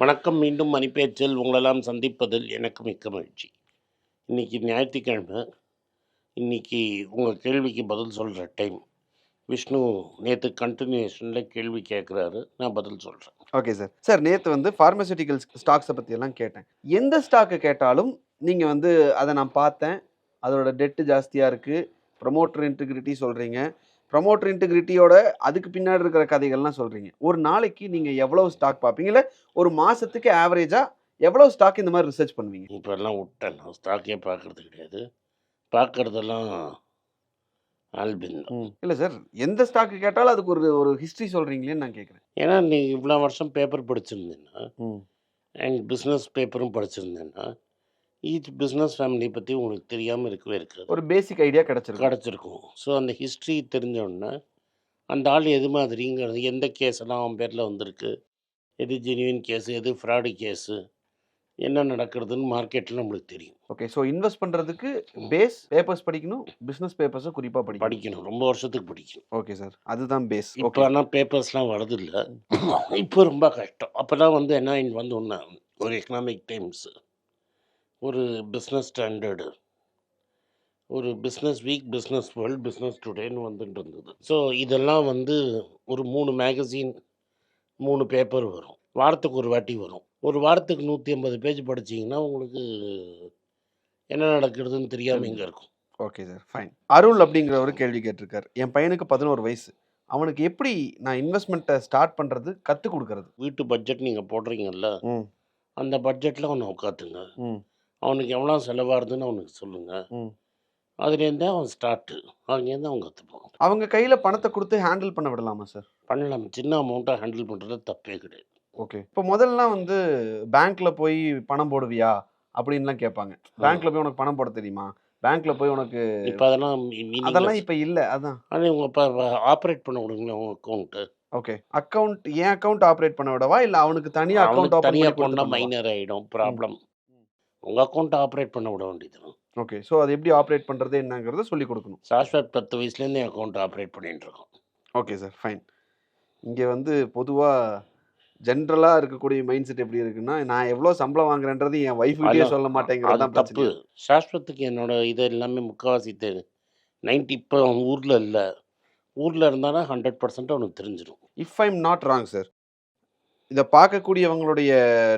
வணக்கம். மீண்டும் மணிப்பேச்சில் உங்களெல்லாம் சந்திப்பதில் எனக்கு மிக்க மகிழ்ச்சி. இன்றைக்கி ஞாயிற்றுக்கிழமை. இன்னைக்கு உங்கள் கேள்விக்கு பதில் சொல்கிற டைம் விஷ்ணு நேற்று கண்டினியூஷனில் கேள்வி கேட்குறாரு நான் பதில் சொல்கிறேன் ஓகே சார் சார் நேற்று வந்து ஃபார்மசூட்டிக்கல் ஸ்டாக்ஸை பற்றியெல்லாம் கேட்டேன். எந்த ஸ்டாக்கை கேட்டாலும் நீங்கள் வந்து அதை நான் பார்த்தேன். அதோட டெட்டு ஜாஸ்தியாக இருக்குது ப்ரொமோட்டர் இன்டிகிரிட்டி சொல்கிறீங்க ப்ரமோட்டர் இன்டிகிரிட்டியோட அதுக்கு பின்னாடி இருக்கிற கதைகள்லாம் சொல்கிறீங்க ஒரு நாளைக்கு நீங்கள் எவ்வளோ ஸ்டாக் பார்ப்பீங்க? இல்லை ஒரு மாதத்துக்கு ஆவரேஜாக எவ்வளோ ஸ்டாக் இந்த மாதிரி ரிசர்ச் பண்ணுவீங்க? இப்போ எல்லாம் விட்டேன் நான். ஸ்டாக்கே பார்க்கறது கிடையாது. பார்க்கறதெல்லாம் ஆல்பின் இல்லை சார் எந்த ஸ்டாக்கு கேட்டாலும் அதுக்கு ஒரு ஒரு ஹிஸ்ட்ரி சொல்கிறீங்களேன்னு நான் கேட்குறேன். ஏன்னா நீ இவ்வளோ வருஷம் பேப்பர் படிச்சிருந்தேன்னா அண்ட் பிஸ்னஸ் பேப்பரும் படிச்சிருந்தேன்னா ஈச் பிஸ்னஸ் ஃபேமிலி பற்றி உங்களுக்கு தெரியாமல் இருக்கவே இருக்காது. ஒரு பேசிக் ஐடியா கிடச்சிருக்கு கிடச்சிருக்கும். ஸோ அந்த ஹிஸ்ட்ரி தெரிஞ்சோடனே அந்த ஆள் எது மாதிரிங்கிறது எந்த கேஸ் எல்லாம் அவன் பேரில் வந்திருக்கு எது ஜெனுவின் கேஸு எது ஃப்ராடு கேஸு என்ன நடக்கிறதுன்னு மார்க்கெட்டில் நம்மளுக்கு தெரியும். ஓகே ஸோ இன்வெஸ்ட் பண்ணுறதுக்கு பேஸ் பேப்பர்ஸ் படிக்கணும் பிஸ்னஸ் பேப்பர்ஸை குறிப்பாக படிக்கணும். படிக்கணும். ரொம்ப வருஷத்துக்கு படிக்கணும். ஓகே சார் அதுதான் பேஸ் இப்போ ஆனால் பேப்பர்ஸ்லாம் வரது இல்லை இப்போ ரொம்ப கஷ்டம். அப்போல்லாம் வந்து என்ன வந்து ஒன்று ஒரு எக்கனாமிக் டைம்ஸ் ஒரு பிஸ்னஸ் ஸ்டாண்டர்டு ஒரு Business Week Business World Business டுடேன்னு வந்துட்டு இருந்தது. ஸோ இதெல்லாம் வந்து ஒரு மூணு மேகசின் மூணு பேப்பர் வரும். வாரத்துக்கு ஒரு வாட்டி வரும். ஒரு வாரத்துக்கு நூற்றி ஐம்பது பேஜ் படிச்சீங்கன்னா உங்களுக்கு என்ன நடக்கிறதுன்னு தெரியாமல் இங்கே இருக்கும். ஓகே சார் ஃபைன் அருள் அப்படிங்கிற ஒரு கேள்வி கேட்டிருக்காரு. என் பையனுக்கு பதினோரு வயசு. அவனுக்கு எப்படி நான் இன்வெஸ்ட்மெண்ட்டை ஸ்டார்ட் பண்ணுறது கற்றுக் கொடுக்கறது? வீட்டு பட்ஜெட் நீங்கள் போடுறீங்கல்ல? அந்த பட்ஜெட்டில் அவனை உட்காத்துங்க அவனுக்கு எவ்வளோ செலவாகுதுன்னு அவனுக்கு சொல்லுங்கள் அதுலேருந்தே அவன் ஸ்டார்ட்டு அங்கேருந்து அவன் கற்றுப்பான் அவங்க கையில் பணத்தை கொடுத்து ஹேண்டில் பண்ண விடலாமா சார் பண்ணலாம். சின்ன அமௌண்ட்டாக ஹேண்டில் பண்ணுறது தப்பே கிடையாது. ஓகே இப்போ முதல்லாம் வந்து பேங்க்ல போய் பணம் போடுவியா? அப்படின்லாம் கேட்பாங்க. பேங்க்ல போய் உனக்கு பணம் போட தெரியுமா? பேங்க்ல போய் உனக்கு இப்போ அதெல்லாம் அதெல்லாம் இப்போ இல்லை. அதான். ஆனால் உங்கள் இப்போ ஆப்ரேட் பண்ண விடுங்களேன் உங்கள் அக்கௌண்ட்டு ஓகே அக்கௌண்ட் என் அக்கௌண்ட் ஆப்ரேட் பண்ண விடவா? இல்லை அவனுக்கு தனியாக அக்கௌண்ட் தனியாக பண்ணி போனால் கொடுத்தா மைனர் ஆகிடும் ப்ராப்ளம் உங்கள் அக்கௌண்ட்டை ஆப்ரேட் பண்ண விட வேண்டியது ஓகே ஸோ அது எப்படி ஆப்ரேட் பண்ணுறது என்னங்கிறத சொல்லி கொடுக்கணும். சாஸ்வத் பத்து வயசுலேருந்து என் அக்கௌண்ட் ஆப்ரேட் பண்ணிட்டு இருக்கோம். ஓகே சார் ஃபைன் இங்கே வந்து பொதுவாக ஜென்ரலாக இருக்கக்கூடிய மைண்ட் செட் எப்படி இருக்குன்னா நான் எவ்வளோ சம்பளம் வாங்குறேன்றது என் ஒய்ஃப்கிட்டயே அதான். சொல்ல மாட்டேங்கிறது தான் தப்பு. சாஸ்வத்துக்கு என்னோட இது எல்லாமே முக்கால்வாசி தெரியும் நைன்டி இப்போ அவன் ஊரில் இல்லை. ஊரில் இருந்தானா ஹண்ட்ரட் பர்சன்ட் அவனுக்கு தெரிஞ்சிடும் if I'm not wrong sir இதை பார்க்கக்கூடியவங்களுடைய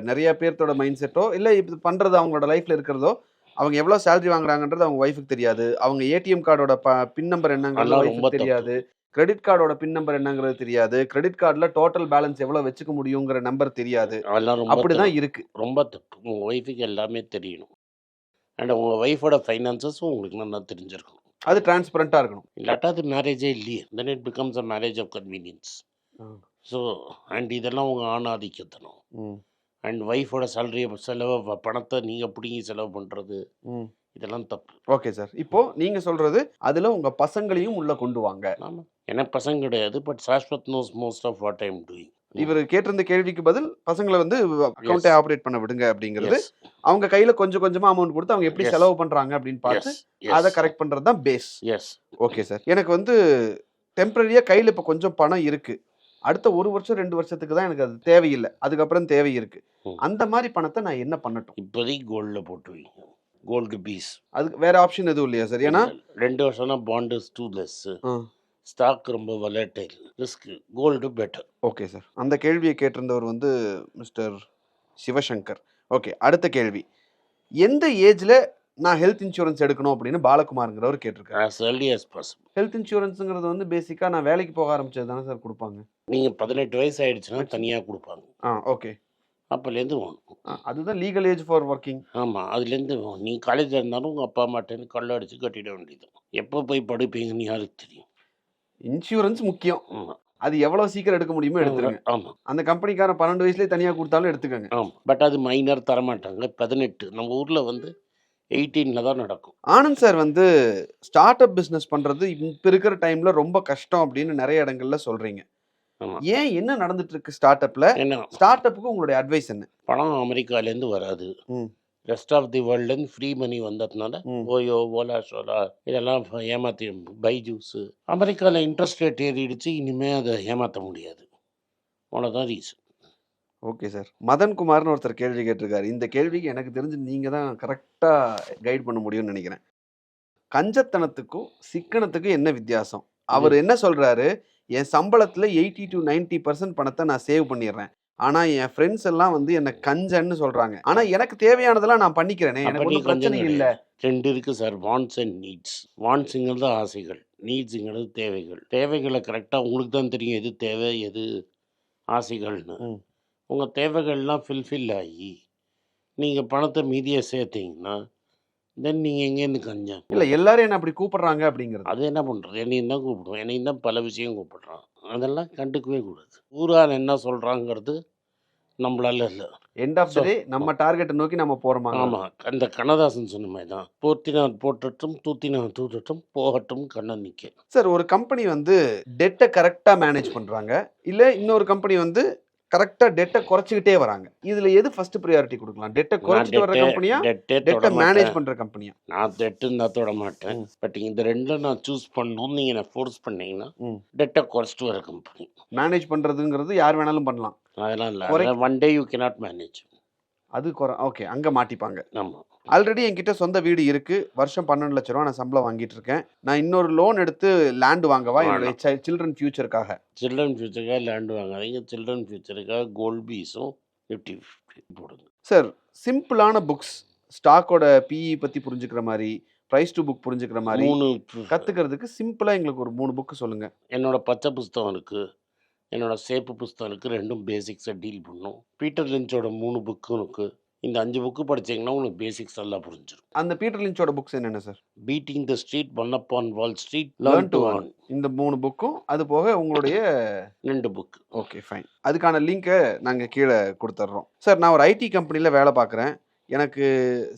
நிறைய பேர்த்தோட மைண்ட் செட்டோ இல்லை இது பண்ணுறது அவங்களோட லைஃப்பில் இருக்கிறதோ அவங்க எவ்வளோ சேலரி வாங்குறாங்கன்றது அவங்க ஒய்ஃபுக்கு தெரியாது. அவங்க ஏடிஎம் கார்டோட ப பின் நம்பர் என்னங்கிறது ஒய்ஃபுக்கு தெரியாது. கிரெடிட் கார்டோட பின் நம்பர் என்னங்கிறது தெரியாது. கிரெடிட் கார்டில் டோட்டல் பேலன்ஸ் எவ்வளோ வச்சுக்க முடியுங்கிற நம்பர் தெரியாது. அப்படிதான். இருக்கு. ரொம்ப தப்பு. உங்கள் ஒய்ஃபுக்கு எல்லாமே தெரியணும். அண்ட் உங்கள் ஒய்ஃபோட ஃபைனான்சஸும் உங்களுக்கு நல்லா தெரிஞ்சிருக்கும் அது டிரான்ஸ்பரண்ட்டாக இருக்கணும். இல்லாட்டா அது மேரேஜே இல்லையே. Then it becomes a marriage of convenience so and இதெல்லாம் உங்கள் ஆணாதிக்கத்தனம். அண்ட் ஒய்ஃபோட சேலரி செலவு பணத்தை நீங்கள் பிடிங்கி செலவு பண்ணுறது இதெல்லாம் தப்பு. Okay sir. இப்போ நீங்க சொல்றது அதுல உங்க பசங்களையும் உள்ள கொண்டு வாங்க. ஆமாம் எனக்கு பசங்க கிடையாது but Shashwat knows most of what I'm doing இவர் கேட்டிருந்த கேள்விக்கு பதில் பசங்களை வந்து அக்கௌண்ட்டை ஆப்ரேட் பண்ண விடுங்க அப்படிங்கிறது. அவங்க கையில கொஞ்சம் கொஞ்சமா அமௌண்ட் கொடுத்து அவங்க எப்படி. செலவு பண்றாங்க அப்படின்னு பார்த்து அதை கரெக்ட் பண்றது தான் பேஸ் எஸ் ஓகே சார். எனக்கு வந்து டெம்பரரியா கையில இப்போ கொஞ்சம் பணம் இருக்கு. அடுத்த ஒரு வருஷம் ரெண்டு வருஷத்துக்கு தான் எனக்கு அது தேவையில்லை. அதுக்கப்புறம் தேவை இருக்கு. அந்த மாதிரி பணத்தை நான் என்ன பண்ணட்டும்? இப்போதைக்கு கோல்டில் போட்டு வைங்க. கோல்டு பீஸ் அதுக்கு வேற ஆப்ஷன் எதுவும் இல்லையா சார்? ஏன்னா ரெண்டு வருஷம்னா பாண்டு டூ லெஸ். ஸ்டாக் ரொம்ப volatile risk gold better okay sir அந்த கேள்வியை கேட்டிருந்தவர் வந்து மிஸ்டர் சிவசங்கர். ஓகே அடுத்த கேள்வி. எந்த ஏஜில் நான் ஹெல்த் இன்சூரன்ஸ் எடுக்கணும் அப்படின்னு பாலகுமாருங்கிறவர் கேட்டிருக்காரு. ஹெல்த் இன்சூரன்ஸுங்கிறது வந்து பேசிக்காக நான் வேலைக்கு போக ஆரம்பிச்சது தானே சார் கொடுப்பாங்க. நீங்கள் பதினெட்டு வயசு ஆயிடுச்சுன்னா தனியாக கொடுப்பாங்க. ஆ ஓகே அப்போலேருந்து வாங்கணும் அதுதான் லீகல் ஏஜ் ஃபார் ஒர்க்கிங் ஆமாம் அதுலேருந்து நீ காலேஜில் இருந்தாலும் உங்கள் அப்பா அம்மாட்டேன்னு கள்ள அடித்து கட்டிட வேண்டியது. எப்போ போய் படிப்பீங்கன்னு யாருக்கு தெரியும்? இன்சூரன்ஸ் முக்கியம். ஆமாம் அது எவ்வளோ சீக்கிரம் எடுக்க முடியுமோ எடுத்துருங்க. ஆமாம் அந்த கம்பெனிக்காரன் பன்னெண்டு வயசுலேயே தனியாக கொடுத்தாலும் எடுத்துக்கோங்க. ஆமாம் பட் அது மைனர் தரமாட்டாங்க. பதினெட்டு. நம்ம ஊரில் வந்து எயிட்டீனில் தான் நடக்கும். ஆனந்த் சார் வந்து ஸ்டார்ட் அப் பிஸ்னஸ் பண்ணுறது இப்போ இருக்கிற டைமில் ரொம்ப கஷ்டம் அப்படின்னு நிறைய இடங்கள்ல சொல்கிறீங்க ஏன் என்ன நடந்துட்டு இருக்கு ஸ்டார்ட் அப்ல ஏன்னா ஸ்டார்ட் அப்புக்கு உங்களுடைய அட்வைஸ் என்ன? பணம் அமெரிக்காலேருந்து வராது. ரெஸ்ட் ஆஃப் தி வேர்ல்டுலேருந்து ஃப்ரீ மணி வந்ததுனால. ஓயோ ஓலா ஷோலா இதெல்லாம் ஏமாத்தி பைஜூஸு அமெரிக்காவில் இன்ட்ரெஸ்ட் ரேட் ஏறிடுச்சு இனிமேல் அதை ஏமாற்ற முடியாது. அவ்வளோதான் ரீசன் ஓகே சார். மதன்குமார்னு ஒருத்தர் கேள்வி கேட்டிருக்காரு. இந்த கேள்விக்கு எனக்கு தெரிஞ்சு நீங்க தான் கரெக்டா கைட் பண்ண முடியும்னு நினைக்கிறேன். கஞ்சத்தனத்துக்கும் சிக்கனத்துக்கும் என்ன வித்தியாசம்? அவர் என்ன சொல்றாரு? என் சம்பளத்துல எயிட்டி டு 90% பர்சன்ட் பணத்தை நான் சேவ் பண்ணிடுறேன் ஆனா என் ஃப்ரெண்ட்ஸ் எல்லாம் வந்து என்ன கஞ்சன்னு சொல்றாங்க. ஆனா எனக்கு தேவையானதெல்லாம் நான் பண்ணிக்கிறேனே. எனக்கு ஒன்றும் பிரச்சனை இல்ல. ரெண்டு இருக்குது சார். வாண்ட்ஸ் அண்ட் நீட்ஸ் வாண்ட்ஸுங்கிறது ஆசைகள். நீட்ஸுங்கிறது தேவைகள். தேவைகளை கரெக்டாக உங்களுக்கு தான் தெரியும். எது தேவை எது ஆசைகள்னு. உங்கள் தேவைகள்லாம் ஃபுல்ஃபில் ஆகி நீங்கள் பணத்தை மீதியை சேர்த்தீங்கன்னா தென் நீங்கள் எங்கேருந்து கஞ்சம் இல்ல எல்லாரும் என்ன அப்படி கூப்பிடுறாங்க அப்படிங்கிறது. அது என்ன பண்ணுறது என்னையும் தான் கூப்பிடுவோம் என்னையும் தான் பல விஷயம் கூப்பிடுறான். அதெல்லாம் கண்டுக்கவே கூடாது. ஊரால் என்ன சொல்கிறாங்கிறது நம்மளால இல்லை. எண்ட் ஆஃப் டே நம்ம டார்கெட்டை நோக்கி நம்ம போறோமா ஆமாம் அந்த கண்ணதாசன் சொன்ன மாதிரி தான். போத்தினார் போட்டட்டும் தூத்தினார் தூத்தட்டும் போகட்டும் கண்ணன் நிற்க. சார் ஒரு கம்பெனி வந்து டெட்டை கரெக்டாக மேனேஜ் பண்ணுறாங்க இல்லை இன்னொரு கம்பெனி வந்து கரெக்டாக டெட்டை குறைச்சிக்கிட்டே வராங்க. இதில் எது ஃபர்ஸ்ட் ப்ரியாரிட்டி கொடுக்கலாம்? டெட்டை குறைச்சிட்டு வர கம்பெனியா டெட்டே டெட்டை மேனேஜ் பண்ணுற கம்பெனியா நான் டெட்டுன்னு தான் தொட மாட்டேன். பட் இந்த ரெண்டில் நான் சூஸ் பண்ணணும்னு நீங்கள் என்ன ஃபோர்ஸ் பண்ணீங்கன்னா. டெட்டை குறைச்சிட்டு வர கம்பெனி மேனேஜ் பண்ணுறதுங்கிறது யார் வேணாலும் பண்ணலாம். அதெல்லாம் இல்லை. One day you cannot manage அது குறை ஓகே அங்கே மாட்டிப்பாங்க. ஆமாம் ஆல்ரெடி என்கிட்ட சொந்த வீடு இருக்கு. வருஷம் பன்னெண்டு லட்ச ரூபா நான் சம்பளம் வாங்கிட்டு இருக்கேன் நான் இன்னொரு லோன் எடுத்து லேண்ட் வாங்கவா? என்னுடைய சில்ட்ரன் ஃபியூச்சருக்காக சில்ட்ரன் ஃபியூச்சருக்காக லேண்ட் வாங்காதீங்க. சில்ட்ரன் ஃபியூச்சருக்காக கோல்ட் பீஸும் நிஃப்டி ஃபிஃப்டி போடுங்க. சார் சிம்பிளான புக்ஸ் ஸ்டாக்கோட பிஇ பற்றி புரிஞ்சுக்கிற மாதிரி ப்ரைஸ் டு புக் புரிஞ்சுக்கிற மாதிரி மூணு கத்துக்கிறதுக்கு சிம்பிளா எங்களுக்கு ஒரு மூணு புக்கு சொல்லுங்க. என்னோட பச்சை புஸ்தகம் இருக்குது என்னோட சேப்பு புஸ்தகம் இருக்குது ரெண்டும் பேசிக்ஸை டீல் பண்ணும். பீட்டர் லிஞ்சோட மூணு புக்கும் இருக்குது இந்த அஞ்சு புக்கு படிச்சீங்கன்னா உங்களுக்கு பேசிக்ஸ் எல்லாம் புரிஞ்சிடும் அந்த பீட்டர் லிஞ்சோட புக்ஸ் என்னென்ன sir beating the street one up on Wall Street learn to. Earn இந்த மூணு புக்கும் அது போக உங்களுடைய ரெண்டு புக் ஓகே ஃபைன் அதுக்கான லிங்கை நாங்கள் கீழே கொடுத்துட்றோம் சார் நான் ஒரு ஐடி கம்பெனியில் வேலை பார்க்குறேன். எனக்கு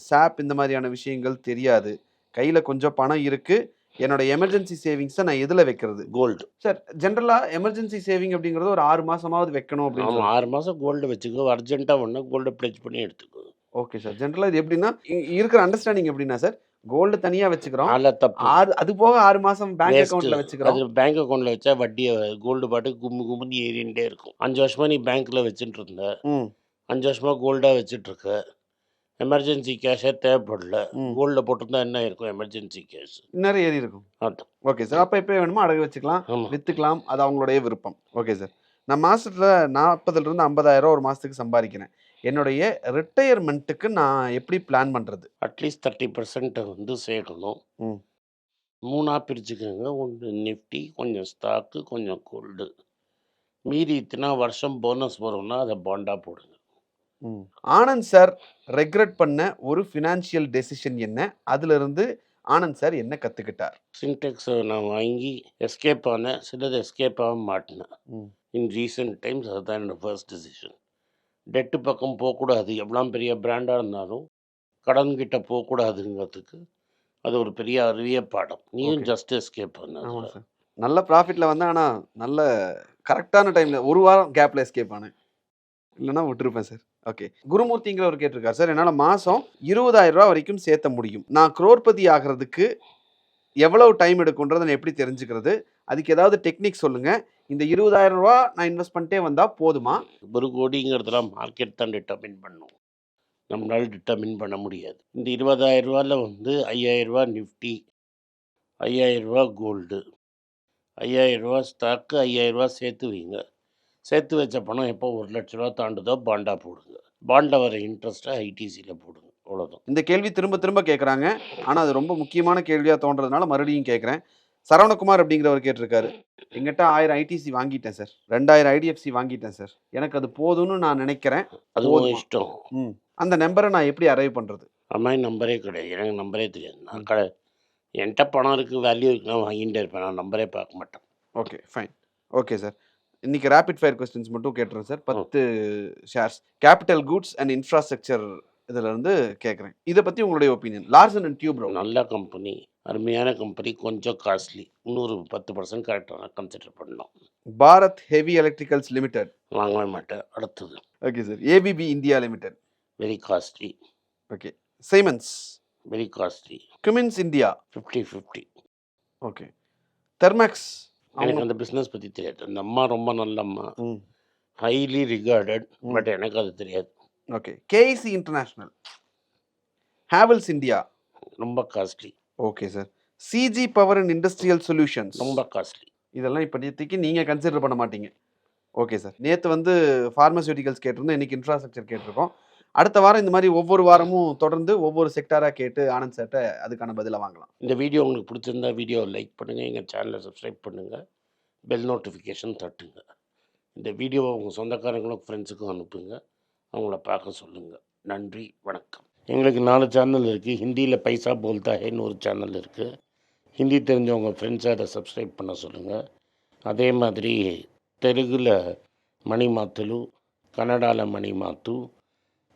சாப் இந்த மாதிரியான விஷயங்கள் தெரியாது. கையில் கொஞ்சம் பணம் இருக்குது என்னோட எமர்ஜென்சி சேவிங்ஸை நான் எதில் வைக்கிறது? Gold sir. ஜென்ரலாக எமர்ஜென்சி சேவிங் அப்படிங்கிறது ஒரு ஆறு மாசமாவது வைக்கணும் அப்படின்னு ஆறு மாதம் கோல்டு வச்சுக்கோ. அர்ஜென்ட்டாக ஒன்று கோல்டை ப்ளெச் பண்ணி எடுத்துக்கோ. ஓகே சார் ஜென்ரலாக இது எப்படின்னா இருக்கிற அண்டர்ஸ்டாண்டிங் எப்படின்னா சார் கோல்டு தனியாக வச்சுக்கிறோம். அதில் தப்பு. ஆறு அது போக ஆறு மாசம் பேங்க். அக்கௌண்ட்ல வச்சுக்கிறோம். அது பேங்க் அக்கௌண்ட்டில் வச்சா வட்டியை கோல்டு பாட்டுக்கு கும்மு கும்முன்னு ஏறிண்டே இருக்கும். அஞ்சு வருஷமா நீ பேங்க்கில் வச்சுட்டு இருந்த. அஞ்சு வருஷமா கோல்டாக வச்சுட்டு இருக்க. எமர்ஜென்சி கேஷே தேவைப்படல. கோல்டில் போட்டிருந்தா என்ன இருக்கும்? எமர்ஜென்சி கேஷ் இன்னும் ஏறி இருக்கும். அதான். ஓகே சார் அப்போ எப்போ வேணுமோ அடகு வச்சுக்கலாம். ஆமாம் வித்துக்கலாம். அது அவங்களுடைய விருப்பம். ஓகே சார் நான் மாசத்துல நாற்பதுல இருந்து ஐம்பதாயிரம் ஒரு மாசத்துக்கு சம்பாதிக்கிறேன். என்னுடைய ரிட்டையர்மெண்ட்டுக்கு நான் எப்படி பிளான் பண்றது? அட்லீஸ்ட் தேர்ட்டி பர்சன்ட்டை வந்து சேர்க்கணும். மூணாக பிரிச்சுக்கோங்க. ஒன்று நிஃப்டி கொஞ்சம் ஸ்டாக்கு கொஞ்சம் கோல்டு மீதி இத்தனை வருஷம் போனஸ் வரும்னா அதை பாண்டாக போடுங்க. ஆனந்த் சார் ரெக்ரெட் பண்ண ஒரு ஃபினான்ஷியல் டெசிஷன் என்ன? அதுல இருந்து ஆனந்த் சார் என்ன கத்துக்கிட்டார்? சின்டெக்ஸை நான் வாங்கி எஸ்கேப் ஆனேன். சிலது எஸ்கேப் ஆக மாட்டினேன். இன் ரீசெண்ட் டைம்ஸ் அதுதான் என்னோடய ஃபர்ஸ்ட் டிசிஷன். டெட்டு பக்கம் போகக்கூடாது. எவ்வளோ பெரிய பிராண்டாக இருந்தாலும் கடன்கிட்ட போகக்கூடாதுங்கிறதுக்கு அது ஒரு பெரிய அறிவிய பாடம். நீயும். ஜஸ்ட் எஸ்கேப் பண்ண சார். நல்ல ப்ராஃபிட்ல வந்தேன் ஆனா நல்ல கரெக்டான டைம்ல ஒரு வாரம் கேப்ல எஸ்கேப் ஆனேன். இல்லைன்னா விட்டுருப்பேன் சார். ஓகே குருமூர்த்திங்கிறவர் கேட்டிருக்காரு. சார் என்னால் மாதம் இருபதாயிரம் ரூபா வரைக்கும் சேர்த்த முடியும். நான் குரோர்பதி ஆகிறதுக்கு எவ்வளவு டைம் எடுக்குன்றதை நான் எப்படி தெரிஞ்சுக்கிறது? அதுக்கு ஏதாவது டெக்னிக் சொல்லுங்க. இந்த இருபதாயிரம் ரூபா நான் இன்வெஸ்ட் பண்ணிட்டே வந்தால் போதுமா? ஒரு கோடிங்கிறதுலாம் மார்க்கெட் தான் டிட்டர்மின் பண்ணும். நம்மளால் டிட்டர்மின் பண்ண முடியாது. இந்த இருபதாயிரம் ரூபாயில் வந்து ஐயாயிரம் ரூபா நிஃப்டி ஐயாயிரம் ரூபா கோல்டு ஐயாயிரம் ரூபா ஸ்டாக்கு ஐயாயிரம் ரூபா சேர்த்து வைங்க. சேர்த்து வச்ச பணம் எப்போ ஒரு லட்ச ரூபா தாண்டுதோ பாண்டா போடுங்க. பாண்டில் வர இன்ட்ரெஸ்ட்டை ஐடிசியில் போடுங்க. அவ்வளோதான் இந்த கேள்வி திரும்ப திரும்ப கேட்குறாங்க ஆனால் அது ரொம்ப முக்கியமான கேள்வியாக தோன்றதுனால மறுபடியும் கேட்குறேன் சரவணகுமார் அப்படிங்கிறவர் கேட்டிருக்காரு. எங்கிட்ட ஆயிரம் ஐடிசி வாங்கிட்டேன் சார் ரெண்டாயிரம் ஐடிஎஃப்சி வாங்கிட்டேன் சார் எனக்கு அது போதும்னு நான் நினைக்கிறேன். போதுமா? இஷ்டம். ம். அந்த நம்பரை நான் எப்படி அரைவ் பண்ணுறது அம்மாயின் நம்பரே கிடையாது. எனக்கு நம்பரே தெரியாது. நான் கடை என்கிட்ட பணம் இருக்குது வேல்யூ இருக்கு நான் வாங்கிட்டே இருப்பேன். நான் நம்பரே பார்க்க மாட்டேன். ஓகே ஃபைன் ஓகே சார் இன்னைக்கு ரேபிட் ஃபயர் கொஸ்டின்ஸ் மட்டும் கேட்டுறேன் சார் பத்து shares capital goods and infrastructure இதுல இருந்து கேட்குறேன் இதை பற்றி உங்களுடைய ஒப்பீனியன் லார்சன் அண்ட் டியூப் நல்ல கம்பெனி அருமையான கம்பெனி கொஞ்சம் காஸ்ட்லி இன்னொரு பத்து பர்சன்ட் கரெக்டாக கன்சிடர் பண்ணலாம் பாரத் ஹெவி எலக்ட்ரிகல்ஸ் லிமிடெட் வாங்கவே மாட்டேன். அடுத்தது. Okay sir ABB India limited very costly okay Siemens very costly Cummins India fifty fifty okay Thermax எனக்கு அந்த பிஸ்னஸ் பற்றி தெரியாது. அந்த அம்மா ரொம்ப நல்ல அம்மா. Highly rewarded. பட் எனக்கு அது தெரியாது. Okay. KEC international Havells India ரொம்ப costly okay sir. CG power and industrial solutions ரொம்ப காஸ்ட்லி இதெல்லாம் இப்போதைக்கு நீங்கள் கன்சிடர் பண்ண மாட்டீங்க. Okay sir. நேற்று வந்து ஃபார்மசியூட்டிகல்ஸ் கேட்டிருந்தோம் இன்னைக்கு இன்ஃப்ராஸ்ட்ரக்சர் கேட்டிருக்கோம். அடுத்த வாரம் இந்த மாதிரி ஒவ்வொரு வாரமும் தொடர்ந்து ஒவ்வொரு செக்டாராக கேட்டு ஆனந்த் சார்ட்ட அதுக்கான பதிலை வாங்கலாம். இந்த வீடியோ உங்களுக்கு பிடிச்சிருந்தா வீடியோ லைக் பண்ணுங்கள் எங்கள் சேனலை சப்ஸ்கிரைப் பண்ணுங்கள் பெல் நோட்டிஃபிகேஷன் தட்டுங்க. இந்த வீடியோவை உங்கள் சொந்தக்காரங்களும் ஃப்ரெண்ட்ஸுக்கும் அனுப்புங்க. அவங்கள பார்க்க சொல்லுங்கள் நன்றி வணக்கம். எங்களுக்கு நாலு சேனல் இருக்குது ஹிந்தியில் பைசா போல்தா ஹேன்னு ஒரு சேனல் இருக்குது ஹிந்தி தெரிஞ்சவங்க ஃப்ரெண்ட்ஸை அதை சப்ஸ்கிரைப் பண்ண சொல்லுங்கள் அதே மாதிரி தெலுங்கில் மணி மாத்துலு கன்னடாவில் மணி